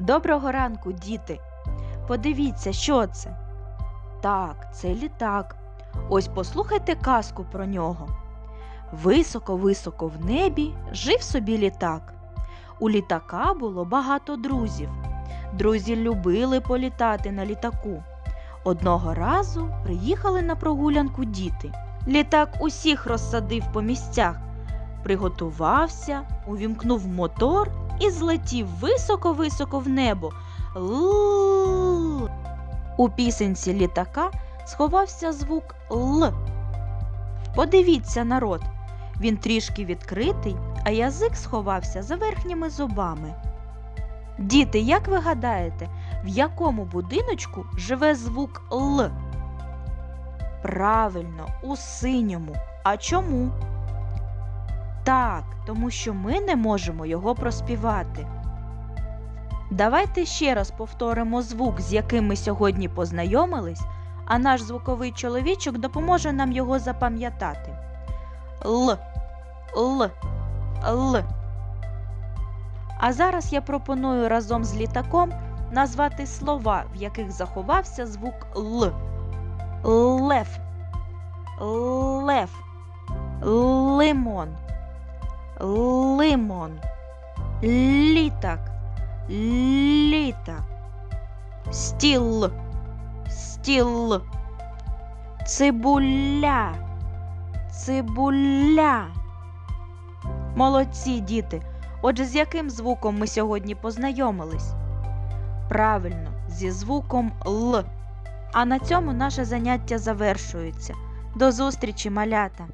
Доброго ранку, діти! Подивіться, що це? Так, це літак. Ось послухайте казку про нього. Високо-високо в небі жив собі літак. У літака було багато друзів. Друзі любили політати на літаку. Одного разу приїхали на прогулянку діти. Літак усіх розсадив по місцях, приготувався, увімкнув мотор і злетів високо-високо в небо. Л. У пісенці літака сховався звук Л. Подивіться, народ, він трішки відкритий, а язик сховався за верхніми зубами. Діти, як ви гадаєте, в якому будиночку живе звук Л? Правильно, у синьому. А чому? Так, тому що ми не можемо його проспівати. Давайте ще раз повторимо звук, з яким ми сьогодні познайомились, а наш звуковий чоловічок допоможе нам його запам'ятати. Л, Л, Л. А зараз я пропоную разом з літаком назвати слова, в яких заховався звук Л. Лев, лев, лимон, лимон, літак, літак, стіл, стіл, цибуля, цибуля. Молодці діти. Отже, з яким звуком ми сьогодні познайомились? Правильно, зі звуком Л. А на цьому наше заняття завершується. До зустрічі, малята!